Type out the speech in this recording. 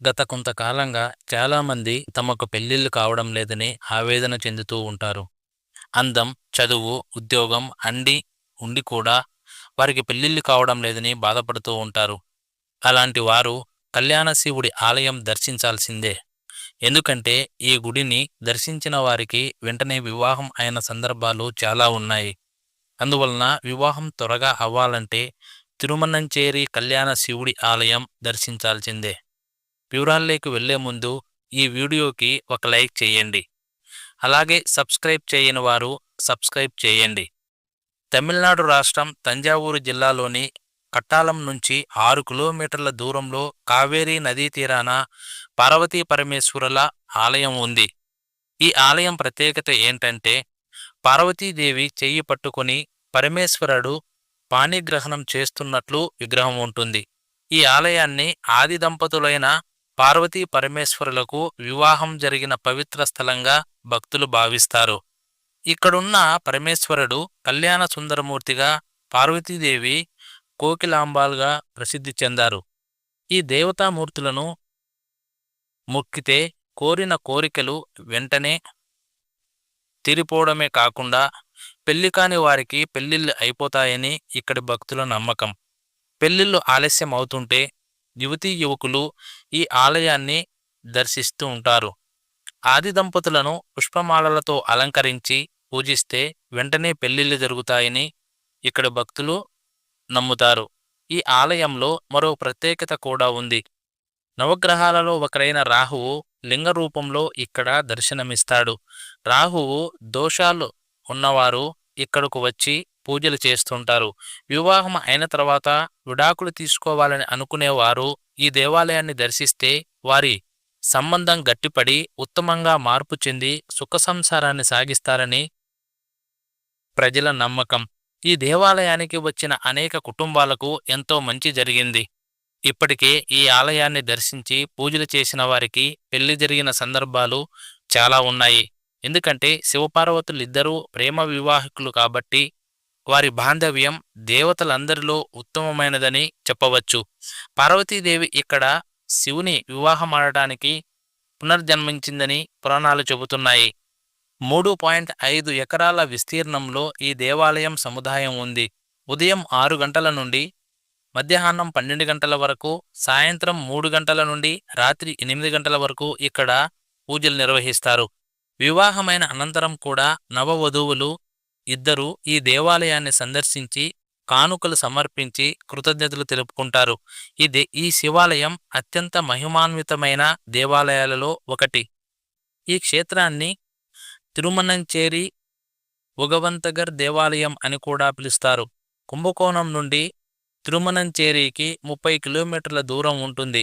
గత కొంతకాలంగా చాలామంది తమకు పెళ్ళిళ్ళు కావడం లేదని ఆవేదన చెందుతూ ఉంటారు. అందం చదువు ఉద్యోగం అండి ఉండి కూడా వారికి పెళ్ళిళ్ళు కావడం లేదని బాధపడుతూ ఉంటారు. అలాంటి వారు కళ్యాణ శివుడి ఆలయం దర్శించాల్సిందే. ఎందుకంటే ఈ గుడిని దర్శించిన వారికి వెంటనే వివాహం అయిన సందర్భాలు చాలా ఉన్నాయి. అందువలన వివాహం త్వరగా అవ్వాలంటే తిరుమనంచేరి కళ్యాణ శివుడి ఆలయం దర్శించాల్సిందే. వివరాల్లోకి వెళ్ళే ముందు ఈ వీడియోకి ఒక లైక్ చేయండి. అలాగే సబ్స్క్రైబ్ చేయని వారు సబ్స్క్రైబ్ చేయండి. తమిళనాడు రాష్ట్రం తంజావూరు జిల్లాలోని కట్టాలం నుంచి ఆరు కిలోమీటర్ల దూరంలో కావేరీ నదీ తీరాన పార్వతీ పరమేశ్వరుల ఆలయం ఉంది. ఈ ఆలయం ప్రత్యేకత ఏంటంటే పార్వతీదేవి చెయ్యి పట్టుకొని పరమేశ్వరుడు పాణిగ్రహణం చేస్తున్నట్లు విగ్రహం ఉంటుంది. ఈ ఆలయాన్ని ఆది దంపతులైన పార్వతీ పరమేశ్వరులకు వివాహం జరిగిన పవిత్ర స్థలంగా భక్తులు భావిస్తారు. ఇక్కడున్న పరమేశ్వరుడు కళ్యాణ సుందరమూర్తిగా పార్వతీదేవి కోకిలాంబాల్గా ప్రసిద్ధి చెందారు. ఈ దేవతామూర్తులను మొక్కితే కోరిన కోరికలు వెంటనే తీరిపోవడమే కాకుండా పెళ్ళి కాని వారికి పెళ్ళిళ్ళు అయిపోతాయని ఇక్కడి భక్తుల నమ్మకం. పెళ్ళిళ్ళు ఆలస్యం అవుతుంటే యువతీ యువకులు ఈ ఆలయాన్ని దర్శిస్తూ ఉంటారు. ఆది దంపతులను పుష్పమాలలతో అలంకరించి పూజిస్తే వెంటనే పెళ్ళిళ్ళు జరుగుతాయని ఇక్కడ భక్తులు నమ్ముతారు. ఈ ఆలయంలో మరో ప్రత్యేకత కూడా ఉంది. నవగ్రహాలలో ఒకరైన రాహువు లింగ రూపంలో ఇక్కడ దర్శనమిస్తాడు. రాహువు దోషాలు ఉన్నవారు ఇక్కడకు వచ్చి పూజలు చేస్తుంటారు. వివాహం అయిన తర్వాత విడాకులు తీసుకోవాలని అనుకునేవారు. ఈ దేవాలయాన్ని దర్శిస్తే వారి సంబంధం గట్టిపడి ఉత్తమంగా మార్పు చెంది సుఖ సంసారాన్ని సాగిస్తారని ప్రజల నమ్మకం. ఈ దేవాలయానికి వచ్చిన అనేక కుటుంబాలకు ఎంతో మంచి జరిగింది. ఇప్పటికే ఈ ఆలయాన్ని దర్శించి పూజలు చేసిన వారికి పెళ్ళి జరిగిన సందర్భాలు చాలా ఉన్నాయి. ఎందుకంటే శివపార్వతులిద్దరూ ప్రేమ వివాహికులు కాబట్టి వారి బాంధవ్యం దేవతలందరిలో ఉత్తమమైనదని చెప్పవచ్చు. పార్వతీదేవి ఇక్కడ శివుని వివాహమాడటానికి పునర్జన్మించిందని పురాణాలు చెబుతున్నాయి. మూడు పాయింట్ ఐదు ఎకరాల విస్తీర్ణంలో ఈ దేవాలయం సముదాయం ఉంది. ఉదయం ఆరు గంటల నుండి మధ్యాహ్నం పన్నెండు గంటల వరకు సాయంత్రం మూడు గంటల నుండి రాత్రి ఎనిమిది గంటల వరకు ఇక్కడ పూజలు నిర్వహిస్తారు. వివాహమైన అనంతరం కూడా నవవధువులు ఇద్దరు ఈ దేవాలయాన్ని సందర్శించి కానుకలు సమర్పించి కృతజ్ఞతలు తెలుపుకుంటారు. ఇది ఈ శివాలయం అత్యంత మహిమాన్వితమైన దేవాలయాలలో ఒకటి. ఈ క్షేత్రాన్ని తిరుమనంచేరి ఉగవంతగర్ దేవాలయం అని కూడా పిలుస్తారు. కుంభకోణం నుండి తిరుమనంచేరికి ముప్పై కిలోమీటర్ల దూరం ఉంటుంది.